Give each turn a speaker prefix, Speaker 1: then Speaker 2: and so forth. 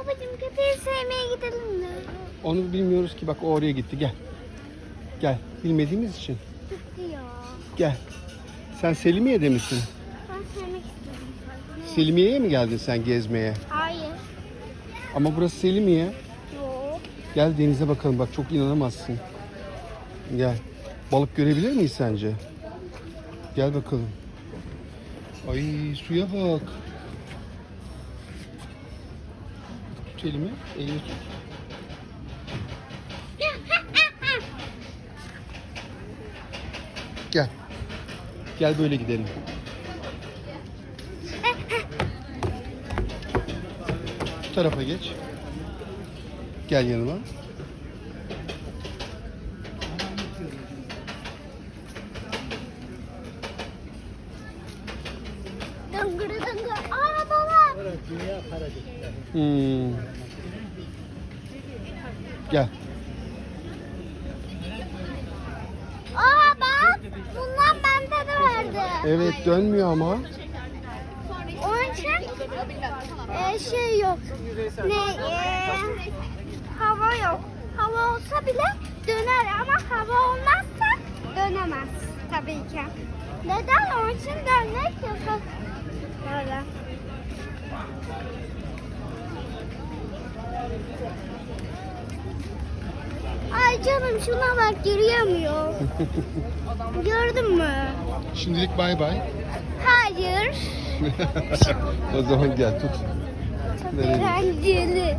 Speaker 1: Babacığım köpeği sevmeye gidelim mi?
Speaker 2: Onu bilmiyoruz ki bak o oraya gitti gel. Gel bilmediğimiz için.
Speaker 1: Gitti ya.
Speaker 2: Gel. Sen Selimiye'de misin?
Speaker 1: Ben sevmek sadece.
Speaker 2: Selimiye'ye mi geldin sen gezmeye?
Speaker 1: Hayır.
Speaker 2: Ama burası Selimiye.
Speaker 1: Yok.
Speaker 2: Gel denize bakalım bak çok inanamazsın. Gel. Balık görebilir miyiz sence? Gel bakalım. Ay suya bak. Tut elimi. Elini tut. Gel. Gel böyle gidelim. Bu tarafa geç. Gel yanıma.
Speaker 1: Dıngırı dıngır. Aa
Speaker 2: Hmm. Gel.
Speaker 1: Aa bak. Bundan bende de vardı.
Speaker 2: Evet dönmüyor ama.
Speaker 1: Onun için e, şey yok. Ne? E, hava yok. Hava olsa bile döner ama hava olmazsa dönemez tabii ki. Neden? Onun için dönmek yasak. Böyle. Ay canım şuna bak yürüyemiyor. Gördün mü?
Speaker 2: Şimdilik bay bay.
Speaker 1: Hayır.
Speaker 2: o zaman gel tut.
Speaker 1: Çok eğlenceli.